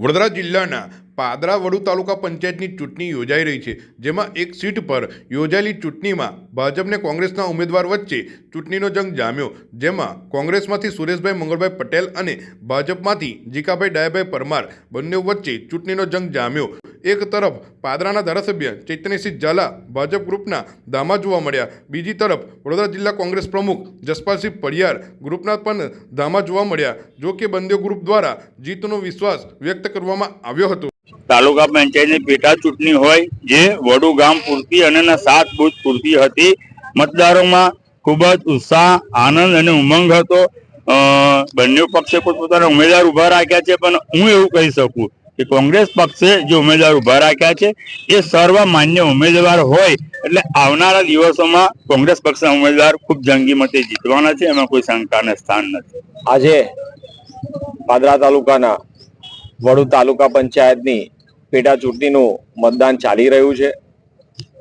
વડોદરા જિલ્લાના પાદરા વડુ તાલુકા પંચાયતની ચૂંટણી યોજાઈ રહી છે, જેમાં એક સીટ પર યોજાયેલી ચૂંટણીમાં ભાજપને કોંગ્રેસના ઉમેદવાર વચ્ચે ચૂંટણીનો જંગ જામ્યો, જેમાં કોંગ્રેસમાંથી સુરેશભાઈ મંગળભાઈ પટેલ અને ભાજપમાંથી જીકાભાઈ ડાયાભાઈ પરમાર બંને વચ્ચે ચૂંટણીનો જંગ જામ્યો. એક તરફ પાદરાના ધારાસભ્ય ચૈતન્યસિંહ ઝાલા, ભાજપ ગ્રુપના ધામા જોવા મળ્યા. બીજી તરફ વડોદરા જિલ્લા કોંગ્રેસ પ્રમુખ જસપાલસિંહ પડિયાર ગ્રુપના પણ ધામા જોવા મળ્યા, જો કે બંને ગ્રુપ દ્વારા જીતનો વિશ્વાસ વ્યક્ત કરવામાં આવ્યો હતો. તાલુકા પંચાયતની પેટા ચૂંટણી હોય, જે વડુ ગામ પૂરતી અને સાત બુથ પૂરતી હતી. મતદારોમાં ખૂબ જ ઉત્સાહ, આનંદ અને ઉમંગ હતો. બંને પક્ષે પોતપોતાના ઉમેદવાર ઊભા રાખ્યા છે, પણ હું એવું કહી શકું કે કોંગ્રેસ પક્ષે જે ઉમેદવાર ઊભા રાખ્યા છે, એ સર્વ માન્ય ઉમેદવાર હોય એટલે આવનારા દિવસોમાં કોંગ્રેસ પક્ષના ઉમેદવાર ખૂબ જંગી મતે જીતવાના છે, એમાં કોઈ શંકાને સ્થાન નથી. આજે પાદરા તાલુકાના વડુ તાલુકા પંચાયતની પેટા ચૂંટણીનું મતદાન ચાલી રહ્યું છે.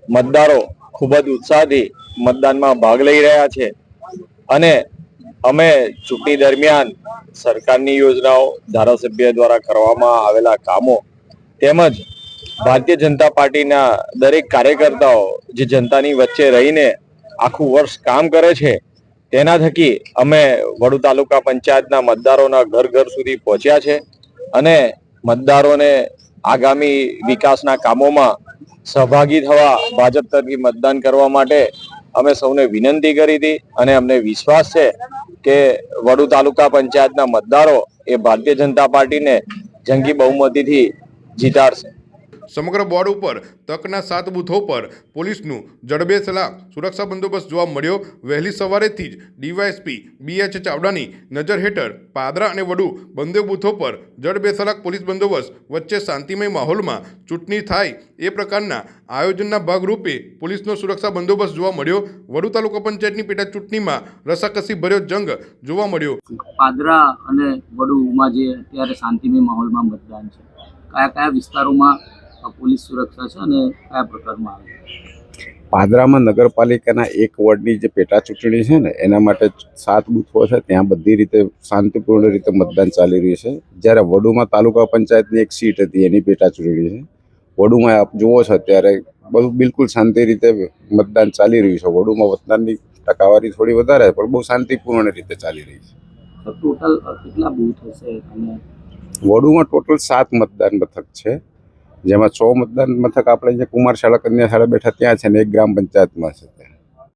મતદારો ખૂબ જ ઉત્સાહથી મતદાનમાં ભાગ લઈ રહ્યા છે અને અમે ચૂંટણી દરમિયાન સરકારની યોજનાઓ, ધારાસભ્ય દ્વારા કરવામાં આવેલા કામો તેમજ ભારતીય જનતા પાર્ટીના દરેક કાર્યકર્તાઓ જે જનતાની વચ્ચે રહીને આખું વર્ષ કામ કરે છે, તેના થકી અમે વડુ તાલુકા પંચાયતના મતદારોના ઘર ઘર સુધી પહોંચ્યા છે અને મતદારોને આગામી વિકાસના કામોમાં સહભાગી થવા ભાજપ તરફી મતદાન કરવા માટે અમે સૌને વિનંતી કરી હતી અને અમને વિશ્વાસ છે કે વડુ તાલુકા પંચાયતના મતદારો એ ભારતીય જનતા પાર્ટીને જંગી બહુમતીથી જીતાડશે. સમગ્ર બોર્ડ ઉપર તકના સાત બૂથો પર પોલીસનું જડબેસલા સુરક્ષા બંદોબસ્ત જોવા મળ્યો. વહેલી સવારેથી જ ડીવાયએસપી બી એચ ચાવડાની નજર હેઠળ પાદરા અને વડુ બંને બૂથો પર જડબેસલાક પોલીસ બંદોબસ્ત વચ્ચે શાંતિમય માહોલમાં ચૂંટણી થાય એ પ્રકારના આયોજનના ભાગરૂપે પોલીસનો સુરક્ષા બંદોબસ્ત જોવા મળ્યો. વડુ તાલુકા પંચાયતની પેટા ચૂંટણીમાં રસાકસી ભર્યો જંગ જોવા મળ્યો. પાદરા અને વડુમાં જે અત્યારે શાંતિમય માહોલમાં મતદાન છે કયા કયા વિસ્તારોમાં પોલીસ સુરક્ષા છે અને કયા પ્રકારમાં આવે પાદરામાં નગરપાલિકાના એક વોર્ડની જે પેટા ચૂંટણી છે ને એના માટે સાત બૂથો છે ત્યાં બધી રીતે શાંતિપૂર્ણ રીતે મતદાન ચાલી રહ્યું છે. જ્યારે વડુમાં તાલુકા પંચાયતની એક સીટ હતી એની પેટા ચૂંટણી છે. વડુમાં આપ જુઓ છો ત્યારે બધું બિલકુલ શાંતિ રીતે મતદાન ચાલી રહ્યું છે. વડુમાં મતદાનની ટકાવારી થોડી વધારે પણ બહુ શાંતિપૂર્ણ રીતે ચાલી રહી છે. ટોટલ કેટલા બૂથ હશે અને વડુમાં ટોટલ સાત મતદાન મથક છે. જેમાં છ મતદાન મથક આપણે જે કુમાર શાળા કન્યા શાળા બેઠા ત્યાં છે ને એક ગ્રામ પંચાયતમાં છે. ત્યાં